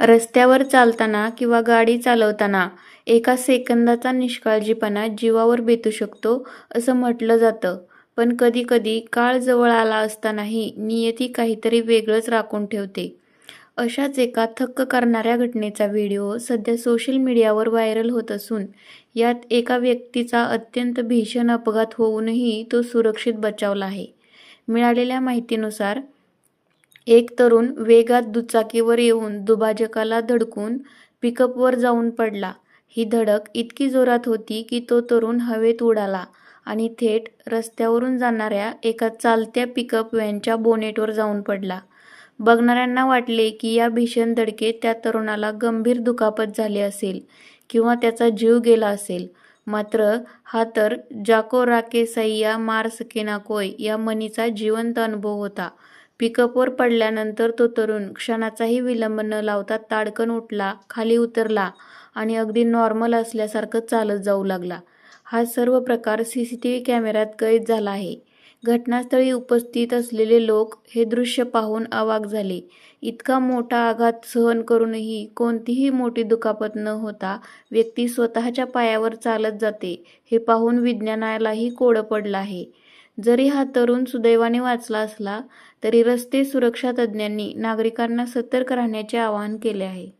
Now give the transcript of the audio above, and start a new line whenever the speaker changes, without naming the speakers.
रस्त्यावर चालताना किंवा गाडी चालवताना एका सेकंदाचा निष्काळजीपणा जीवावर बेतू शकतो असं म्हटलं जातं. पण कधीकधी काळ जवळ आला असतानाही नियती काहीतरी वेगळंच राखून ठेवते. अशाच एका थक्क करणाऱ्या घटनेचा व्हिडिओ सध्या सोशल मीडियावर व्हायरल होत असून यात एका व्यक्तीचा अत्यंत भीषण अपघात होऊनही तो सुरक्षित बचावला आहे. मिळालेल्या माहितीनुसार एक तरुण वेगात दुचाकीवर येऊन दुभाजकाला धडकून पिकअपवर जाऊन पडला. ही धडक इतकी जोरात होती की तो तरुण हवेत उडाला आणि थेट रस्त्यावरून जाणाऱ्या एका चालत्या पिकअप व्हॅनच्या बोनेटवर जाऊन पडला. बघणाऱ्यांना वाटले की या भीषण धडकेत त्या तरुणाला गंभीर दुखापत झाली असेल किंवा त्याचा जीव गेला असेल. मात्र हा तर जाको राके सय्या मार सकेना कोय या मनीचा जिवंत अनुभव होता. पिकअपवर पडल्यानंतर तो तरुण क्षणाचाही विलंब न लावता ताडकन उठला खाली उतरला आणि अगदी नॉर्मल असल्यासारखं चालत जाऊ लागला. हा सर्व प्रकार सी सी टी व्ही कॅमेऱ्यात कैद झाला आहे. घटनास्थळी उपस्थित असलेले लोक हे दृश्य पाहून अवाक झाले. इतका मोठा आघात सहन करूनही कोणतीही मोठी दुखापत न होता व्यक्ती स्वतःच्या पायावर चालत जाते हे पाहून विज्ञानालाही कोडं पडलं आहे. जरी हा तरुण सुदैवाने वाचला असला तरी रस्ते सुरक्षा तज्ज्ञांनी नागरिकांना सतर्क राहण्याचे आवाहन केले आहे.